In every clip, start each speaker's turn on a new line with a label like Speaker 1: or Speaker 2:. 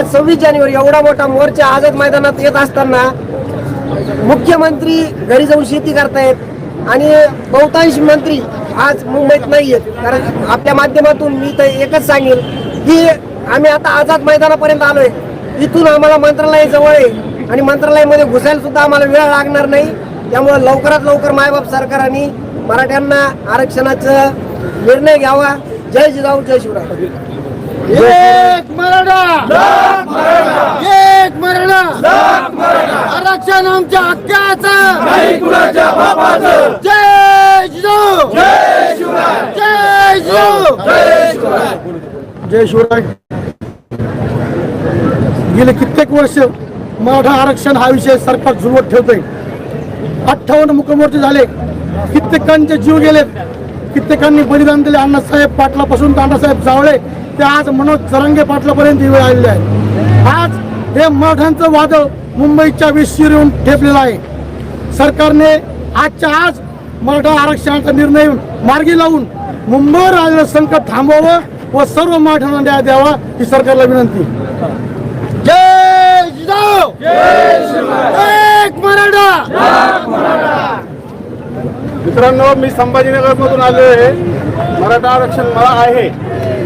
Speaker 1: आज सव्वीस जानेवारी एवढा मोठा मोर्चा आझाद मैदानात येत असताना मुख्यमंत्री घरी जाऊन शेती करतायत आणि बहुतांश मंत्री आज मुंबईत नाही आहेत कारण आपल्या माध्यमातून मी तर एकच सांगेल की आम्ही आता आझाद मैदानापर्यंत आलोय. इथून आम्हाला मंत्रालय जवळ आहे आणि मंत्रालयामध्ये घुसायला सुद्धा आम्हाला वेळ लागणार नाही. त्यामुळे लवकरात लवकर मायबाप सरकारांनी मराठ्यांना आरक्षणाचा निर्णय घ्यावा. जय जिजाऊ जय शिवराय.
Speaker 2: एक मराठा. एक मराठा. आरक्षण आमच्या हक्काचं. जय जय जिजाऊ जय शिवराय. गेले कित्येक वर्ष मराठा आरक्षण हा विषय सरकार झुलवत ठेवतंय. अठ्ठावन्न मुखमोर्चे झाले. कित्येकांचे जीव गेलेत. कित्येकांनी बलिदान दिले. अण्णासाहेब पाटलापासून तर अण्णासाहेब जावळे. ते आज मनोज चरंगे पाटलापर्यंत वेळ आलेले आहे. आज हे मराठ्यांचं वादळ मुंबईच्या वेशीवर येऊन ठेपलेलं आहे. सरकारने आजच्या आज मराठा आरक्षणाचा निर्णय मार्गी लावून मुंबईवर आलेलं संकट थांबवावं व सर्व मराठ्यांना न्याय द्यावा ही सरकारला विनंती. जय जिजाऊ एक मराठा!
Speaker 3: मित्रांनो मी संभाजीनगर मधून आलो आहे मराठा आरक्षण मला आहे.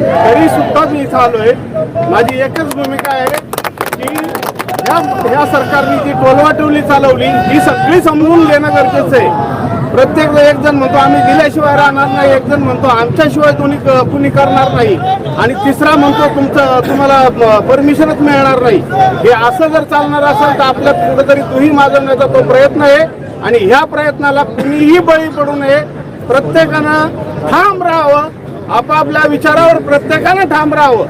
Speaker 3: तरी सुद्धा मी इथं आलोय माझी एकच भूमिका आहे की ह्या ह्या सरकारने जी टोलवाटोली चालवली ही सगळी समजून घेणं गरजेचं आहे. प्रत्येक एक जण म्हणतो आम्ही दिल्याशिवाय राहणार नाही. एक जण म्हणतो आमच्याशिवाय कोणी कुणी करणार नाही. आणि तिसरा म्हणतो तुमचं तुम्हाला परमिशनच मिळणार नाही. हे असं जर चालणार असेल तर आपल्या कुठेतरी तुही मागवण्याचा तो प्रयत्न आहे. आणि ह्या प्रयत्नाला कुणीही बळी पडू नये. प्रत्येकानं ठाम राहावं. आपापल्या विचारावर प्रत्येकानं ठाम राहावं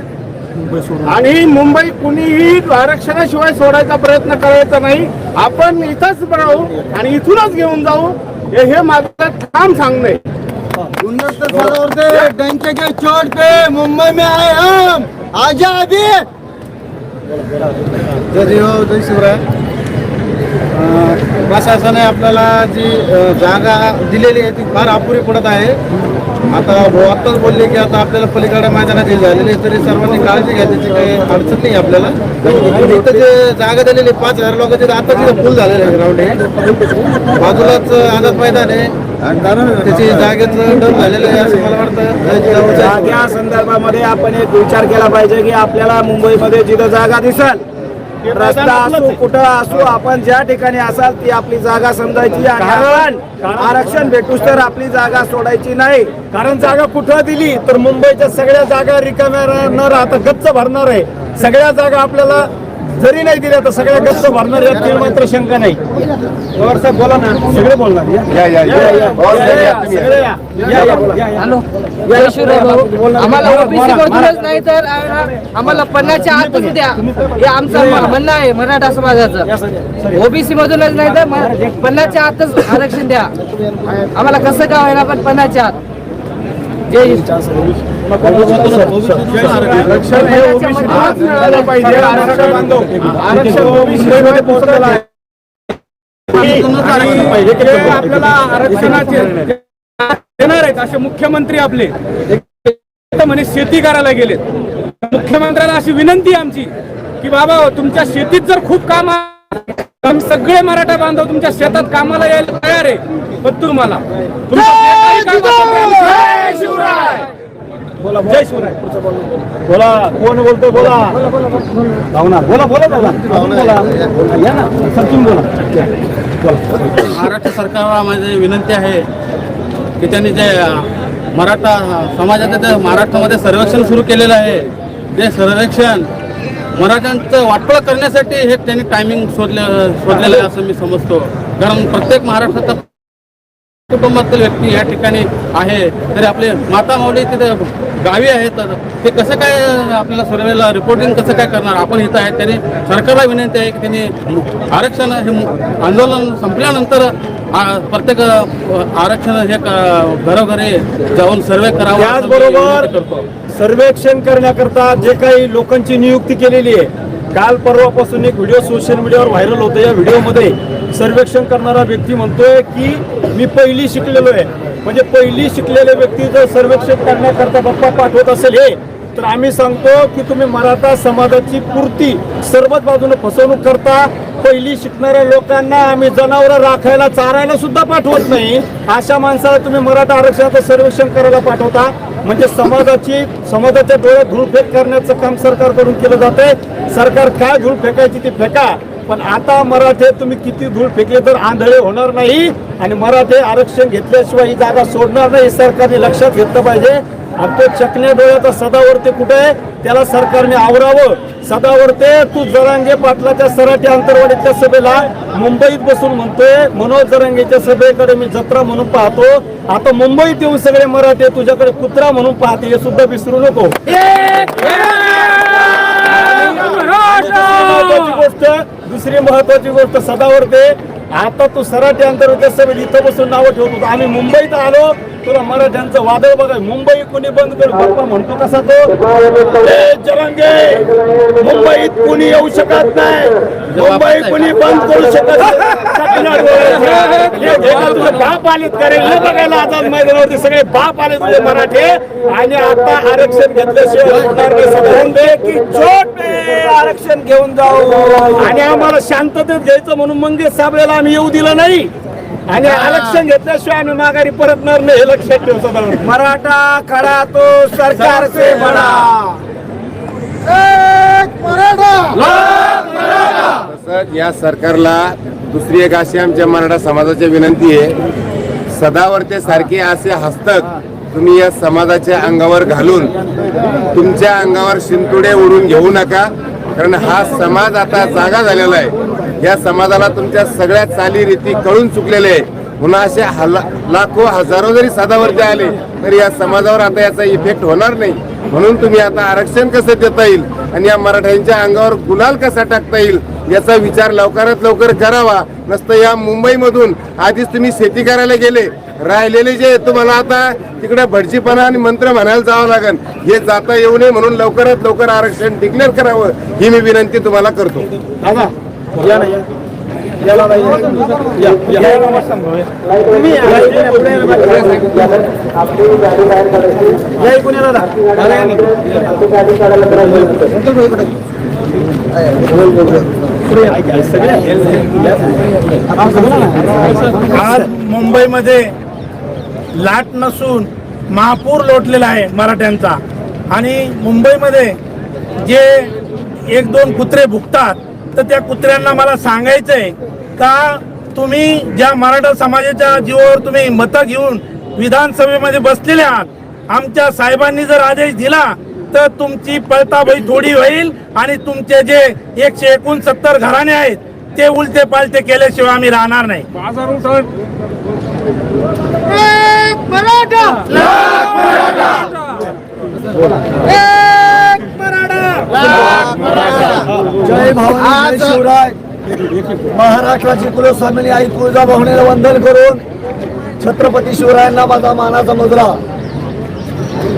Speaker 3: आणि मुंबई कुणीही आरक्षणाशिवाय सोडायचा प्रयत्न करायचा नाही. आपण इथंच राहू आणि इथूनच घेऊन जाऊ. हे हे माझं ठाम सांगणं
Speaker 2: डंके के चोट पे मुंबई में आए हम. आजा अभी जय शिवराय. प्रशासनाने आपल्याला जी जागा दिलेली आहे ती फार अपुरी पडत आहे. आता आत्ताच बोलले की आता आपल्याला पलीकडे मैदानात झालेली आहे, तरी सर्वांनी काळजी घ्या त्याची काही अडचण नाही आपल्याला. इथं जे जागा दिलेली पाच हजार लोक तिथे आता तिथं फुल झालेलं आहे ग्राउंड आहे बाजूलाच आझाद मैदान आहे. त्याची जागेचं डर झालेलं आहे असं मला वाटतं. जय
Speaker 4: संदर्भामध्ये आपण एक विचार केला पाहिजे की आपल्याला मुंबईमध्ये जिथं जागा दिसल रस्ता असो कुठं असो आपण ज्या ठिकाणी असाल ती आपली जागा समजायची आणि आपण आरक्षण भेटूस तर आपली जागा सोडायची नाही. कारण जागा कुठं दिली तर मुंबईच्या सगळ्या जागा रिकाम्या रा- न राहता गच्च भरणार आहे. सगळ्या जागा आपल्याला जरी नाही दिल्या तर सगळ्या गच्च भरणार यात मात्र शंका नाही. पवार साहेब बोला ना. सगळे बोलणार. या. या या या. सगळे या. या या. बोला.
Speaker 5: जय शिवराय भाऊ. आम्हाला ओबीसी मधूनच नाही तर आम्हाला पन्नासच्या आतच द्या. हे आमचं म्हणणं आहे मराठा समाजाचं. ओबीसी मधूनच नाही तर पन्नासच्या आतच आरक्षण द्या. आम्हाला कसं काय होईना पण पन्नासच्या आत.
Speaker 3: आरक्षण हे ओबीसीलाच मिळालं पाहिजे आरक्षण बांधव आरक्षण ओबीसीमध्ये पोहोचलेलं आहे आपल्याला आरक्षणाचे देणार आहेत असे मुख्यमंत्री आपले म्हणे शेती करायला गेलेत मुख्यमंत्र्याला अशी विनंती आमची की बाबा तुमच्या शेतीत जर खूप काम आहे, सगळे मराठा बांधव तुमच्या शेतात कामाला यायला तयार आहे. पण तुम्हाला. बोला जय शिवराय! पुढचं बोला. बोला कोण बोलतोय बोला? भावना बोला बोला बोला. बोला या ना समजून बोला.
Speaker 6: महाराष्ट्र सरकारला माझी विनंती आहे की त्यांनी जे मराठा समाजाचं जे महाराष्ट्रामध्ये सर्वेक्षण सुरू केलेलं आहे ते सर्वेक्षण मराठ्यांचं वाटोळ करण्यासाठी हे त्यांनी टायमिंग शोधले शोधलेलं आहे असं मी समजतो. कारण प्रत्येक महाराष्ट्राचा कुटुंबातील व्यक्ती या ठिकाणी आहे. तरी आपले माता माऊली तिथे गावी आहेत तर ते कसं काय आपल्याला सर्वेला रिपोर्टिंग कसं काय करणार? आपण इथं आहे त्यांनी सरकारला विनंती आहे की त्यांनी आरक्षण हे आंदोलन संपल्यानंतर प्रत्येक आरक्षण हे घरोघरी जाऊन सर्वे करावा
Speaker 4: त्याचबरोबर सर्वेक्षण करण्याकरता जे काही लोकांची नियुक्ती केलेली आहे काल परवापासून एक व्हिडिओ सोशल मीडियावर व्हायरल होतो. या व्हिडिओमध्ये सर्वेक्षण करणारा व्यक्ती म्हणतोय की मी पहिली शिकलेलो आहे. म्हणजे पहिली शिकलेले व्यक्ती जर सर्वेक्षण करण्याकरता बाप्पा पाठवत असेल हे तर आम्ही सांगतो की तुम्ही मराठा समाजाची पूर्ती सर्वच बाजूने फसवणूक करता. पहिली शिकणाऱ्या लोकांना आम्ही जनावरं राखायला चारायला सुद्धा पाठवत नाही. अशा माणसाला तुम्ही मराठा आरक्षणाचं सर्वेक्षण करायला पाठवता. म्हणजे समाजाची समाजाच्या डोळ्यात धूळफेक करण्याचं काम सरकारकडून केलं जातंय. सरकार काय धूळ फेकायची ती फेका. पण आता मराठे तुम्ही किती धूळ फेकले तर आंधळे होणार नाही आणि मराठे आरक्षण घेतल्याशिवाय ही जागा सोडणार नाही सरकारने लक्षात घेतलं पाहिजे. आणि तो चकण्या डोळ्याचा सदावर्ते कुठे आहे? त्याला सरकारने आवरावं. सदावर्ते तू जरांगे पाटलाच्या सराटी अंतरवाडीच्या सभेला मुंबईत बसून म्हणतोय मनोज जरांगेच्या सभेकडे मी जत्रा म्हणून पाहतो. आता मुंबईत येऊन सगळे मराठे तुझ्याकडे कुत्रा म्हणून पाहते हे सुद्धा विसरू नको. गोष्ट दुसरी महत्वाची गोष्ट सदावर्ते आता तू सराठी अंतर्गत सभेत इथं बसून नावं ठेवतो आम्ही मुंबईत आलो तुला मराठ्यांचं वादळ बघाय मुंबई कुणी बंद कर? बाप्पा म्हणतो कसा तो? जरांगे मुंबईत कुणी येऊ शकत नाही. मुंबई कुणी बंद करू शकत हे बाप आलेत करेल हे बघायला आझाद मैदानावरती सगळे बाप आले तुझे मराठे. आणि आता आरक्षण घेतल्याशिवाय होणार नाही. की
Speaker 7: आरक्षण घेऊन जाऊ.
Speaker 4: आणि आम्हाला शांततेत घ्यायचं म्हणून मंगेश साबळेला आम्ही येऊ दिलं नाही. आणि आरक्षण घेतल्याशिवाय आम्ही माघारी परतणार नाही हे लक्षात ठेव सदावर
Speaker 7: मराठा खडा तो सरकार से बडा.
Speaker 8: तसंच या सरकारला दुसरी एक अशी आमच्या मराठा समाजाची विनंती आहे. सदावर्ते सारखे असे हस्तक तुम्ही या समाजाच्या अंगावर घालून तुमच्या अंगावर शिंतुडे उडून घेऊ नका. कारण हा समाज आता जागा झालेला आहे. या समाजाला तुमच्या सगळ्या चालीरीती कळून चुकलेले आहे. पुन्हा असे हला लाखो हजारो जरी सदावर्ते आले तरी या समाजावर आता याचा इफेक्ट होणार नाही. म्हणून तुम्ही आता आरक्षण कसं देता येईल? आणि या मराठ्यांच्या अंगावर गुलाल कसा टाकता येईल? याचा विचार लवकरात लवकर करावा. नसतं या मुंबईमधून आधीच तुम्ही शेती करायला गेले. राहिलेले जे तुम्हाला आता तिकडे भटजीपणा आणि मंत्र म्हणायला जावं लागेल हे जाता येऊ नये म्हणून लवकरात लवकर आरक्षण डिक्लेअर करावं. ही मी विनंती तुम्हाला करतो.
Speaker 4: दादा या ना
Speaker 9: आज मुंबईमध्ये लाट नसून महापूर लोटलेला आहे मराठ्यांचा. आणि मुंबईमध्ये जे एक दोन कुत्रे भुकतात तर त्या कुत्र्यांना मला सांगायचंय का तुम्ही ज्या मराठा समाजाच्या जीवावर तुम्ही मतं घेऊन विधानसभेमध्ये बसलेले आहात आमच्या साहेबांनी जर आदेश दिला तर तुमची पळताबाई थोडी होईल आणि तुमचे जे एकशे एकोणसत्तर घराणे आहेत ते उलटे पालटे केल्याशिवाय आम्ही राहणार नाही.
Speaker 10: जय भवानी जय शिवराय! महाराष्ट्राची कुलस्वामिनी आई तुळजाभवानीला वंदन करून छत्रपती शिवरायांना माझा मानाचा मुद्रा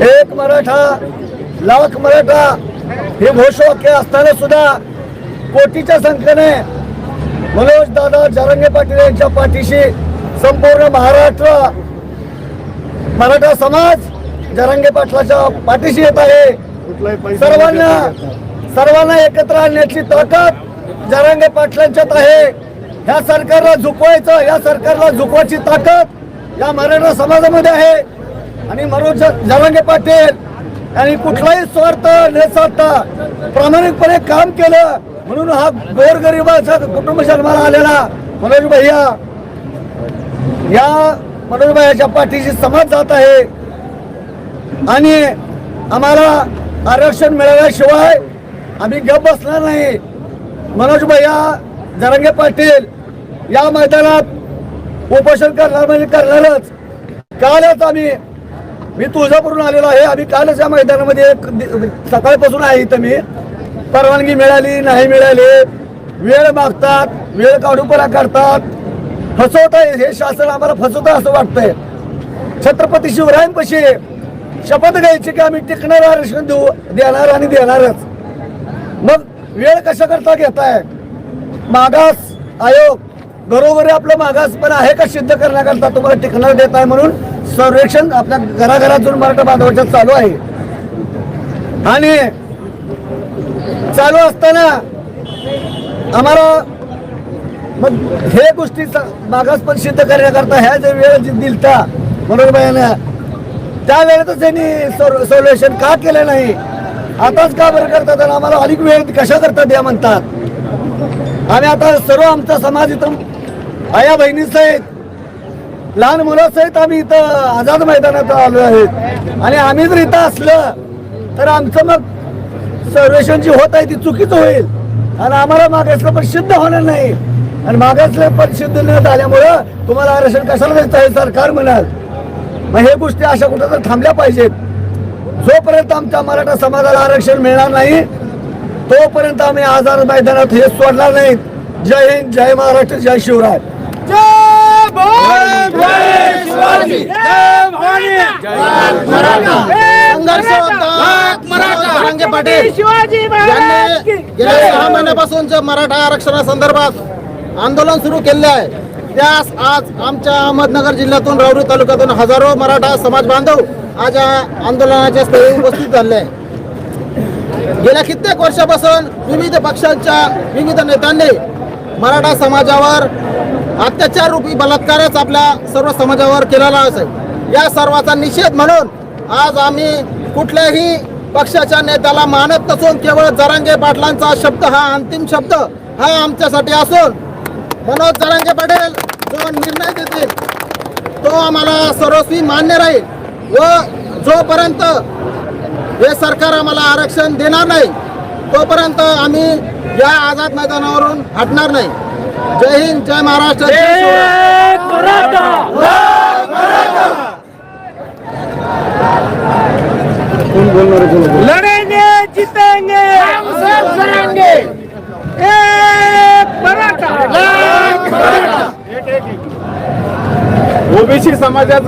Speaker 10: एक मराठा लाख मराठा हे घोषवाक्य असताना सुद्धा कोटीच्या संख्येने मनोज दादा जरंगे पाटील यांच्या पाठीशी संपूर्ण महाराष्ट्र मराठा समाज जरंगे पाटलाच्या पाठीशी येत आहे. सर्वांना सर्वांना एकत्र आणण्याची ताकद जरांगे पाटलांच्यात आहे. ह्या सरकारला झुकवायचं या सरकारला झुकवायची ताकद या मराठा समाजामध्ये आहे. आणि मनोज जरांगे पाटील यांनी कुठलाही स्वार्थ न साधता प्रामाणिकपणे काम केलं म्हणून हा गोरगरिबाचा कुटुंब जन्माला आलेला मनोज भैया. या मनोज भैयाच्या पाठीशी समाज जात आहे. आणि आम्हाला आरक्षण मिळाल्याशिवाय आम्ही गप बसणार नाही. मनोज भैया जरंगे पाटील या मैदानात उपोषण करणार म्हणजे करणारच. कालच आम्ही मी तुळजापूरून आलेलो आहे. आम्ही कालच या मैदानामध्ये एक सकाळपासून आहे इथं मी. परवानगी मिळाली नाही मिळाली. वेळ मागतात वेळ काढूपणा करतात. फसवत आहे हे शासन आम्हाला फसवतं असं वाटतंय. छत्रपती शिवरायांपाशी शपथ घ्यायची की आम्ही टिकणार आरक्षण देऊ देणार आणि देणारच. मग वेळ कशा करता घेताय? मागास आयोग घरोघरी आपलं मागास पण आहे का सिद्ध करण्याकरता तुम्हाला टिकणार देत आहे म्हणून सर्वेक्षण आपल्या घराघरातून मराठा बांधवाच्या चालू आहे. आणि चालू असताना आम्हाला मग हे गोष्टी मागास पण सिद्ध करण्याकरता ह्या जे वेळ जी दिलता मनोहर त्या वेळेतच त्यांनी सोल्युशन का केलं नाही? आताच का बरं करतात? आणि आम्हाला अधिक वेळ कशा करतात द्या म्हणतात? आणि आता सर्व आमचा समाज इथं आया बहिणीसहित लहान मुलं सहित आम्ही इथं आझाद मैदानात आलो आहेत. आणि आम्ही जर इथं असलं तर आमचं मग सर्वेक्षण जी होत आहे ती चुकीचं होईल. आणि आम्हाला मागासलं पण सिद्ध होणार नाही. आणि मागासलं पण सिद्ध न झाल्यामुळं तुम्हाला आरक्षण कशाला द्यायचं आहे? सरकार म्हणाल. मग हे गोष्टी अशा कुठं तर थांबल्या पाहिजेत. जोपर्यंत आमच्या मराठा समाजाला आरक्षण मिळणार नाही तोपर्यंत आम्ही आझाद मैदानात हे सोडणार नाही. जय हिंद जय महाराष्ट्र जय शिवराय.
Speaker 11: गेल्या सहा महिन्यापासून जे मराठा आरक्षणासंदर्भात आंदोलन सुरू केले आहे त्यास आज आमच्या अहमदनगर जिल्ह्यातून राऊरी तालुक्यातून हजारो मराठा समाज बांधव आज या आंदोलनाच्या स्थळी उपस्थित झाले. आहे गेल्या कित्येक वर्षापासून विविध पक्षांच्या विविध नेत्यांनी मराठा समाजावर अत्याचार रूपी बलात्कारच आपल्या सर्व समाजावर केलेला असेल या सर्वाचा निषेध म्हणून आज आम्ही कुठल्याही पक्षाच्या नेत्याला मानत नसून केवळ जरांगे पाटलांचा शब्द हा अंतिम शब्द हा आमच्यासाठी असून मनोज जरांगे पाटील जो निर्णय देतील तो आम्हाला सर्वस्वी मान्य राहील. व जोपर्यंत हे सरकार आम्हाला आरक्षण देणार नाही तोपर्यंत आम्ही या आझाद मैदानावरून हटणार नाही. जय हिंद जय महाराष्ट्र.
Speaker 9: लड़ेंगे जीतेंगे!
Speaker 4: ओबीसी समाजाचं